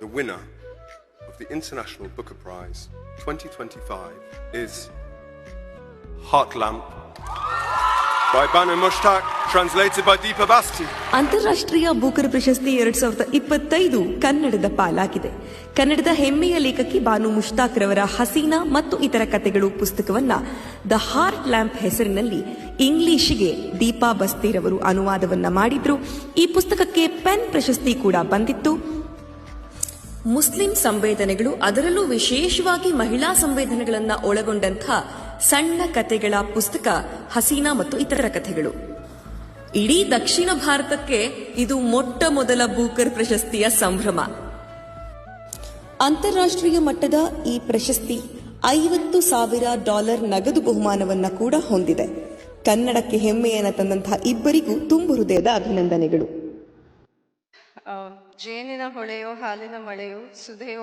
The winner of the International Booker Prize 2025 is Heart Lamp by Banu Mushtaq, translated by Deepa Basti. ಅಂತಾರಾಷ್ಟ್ರೀಯ Booker ಪ್ರಶಸ್ತಿ ಎರಡ್ ಸಾವಿರದ ಇಪ್ಪತ್ತೈದು ಕನ್ನಡದ ಪಾಲಾಗಿದೆ. ಕನ್ನಡದ ಹೆಮ್ಮೆಯ ಲೇಖಕಿ ಬಾನು ಮುಷ್ತಾಕ್ ರವರ ಹಸೀನಾ ಮತ್ತು ಇತರ ಕಥೆಗಳು ಪುಸ್ತಕವನ್ನ ದ ಹಾರ್ಟ್ ಲ್ಯಾಂಪ್ ಹೆಸರಿನಲ್ಲಿ ಇಂಗ್ಲಿಷ್ಗೆ ದೀಪಾ ಬಸ್ತಿರವರು ಅನುವಾದವನ್ನ ಮಾಡಿದ್ರು. ಈ ಪುಸ್ತಕಕ್ಕೆ ಪೆನ್ ಪ್ರಶಸ್ತಿ ಕೂಡ ಬಂದಿತ್ತು. ಮುಸ್ಲಿಂ ಸಂವೇದನೆಗಳು ಅದರಲ್ಲೂ ವಿಶೇಷವಾಗಿ ಮಹಿಳಾ ಸಂವೇದನೆಗಳನ್ನ ಒಳಗೊಂಡಂಥ ಸಣ್ಣ ಕಥೆಗಳ ಪುಸ್ತಕ, ಹಸೀನಾ ಮತ್ತು ಇತರ ಕಥೆಗಳು. ಇಡೀ ದಕ್ಷಿಣ ಭಾರತಕ್ಕೆ ಇದು ಮೊಟ್ಟ ಮೊದಲ ಬೂಕರ್ ಪ್ರಶಸ್ತಿಯ ಸಂಭ್ರಮ. ಅಂತಾರಾಷ್ಟ್ರೀಯ ಮಟ್ಟದ ಈ ಪ್ರಶಸ್ತಿ ಐವತ್ತು ಸಾವಿರ ಡಾಲರ್ ನಗದು ಬಹುಮಾನವನ್ನ ಕೂಡ ಹೊಂದಿದೆ. ಕನ್ನಡಕ್ಕೆ ಹೆಮ್ಮೆಯನ್ನು ತಂದಂತಹ ಇಬ್ಬರಿಗೂ ತುಂಬು ಹೃದಯದ ಅಭಿನಂದನೆಗಳು. ಜೇನಿನ ಹೊಳೆಯೋ ಹಾಲಿನ ಮಳೆಯೋ ಸುಧೆಯೋ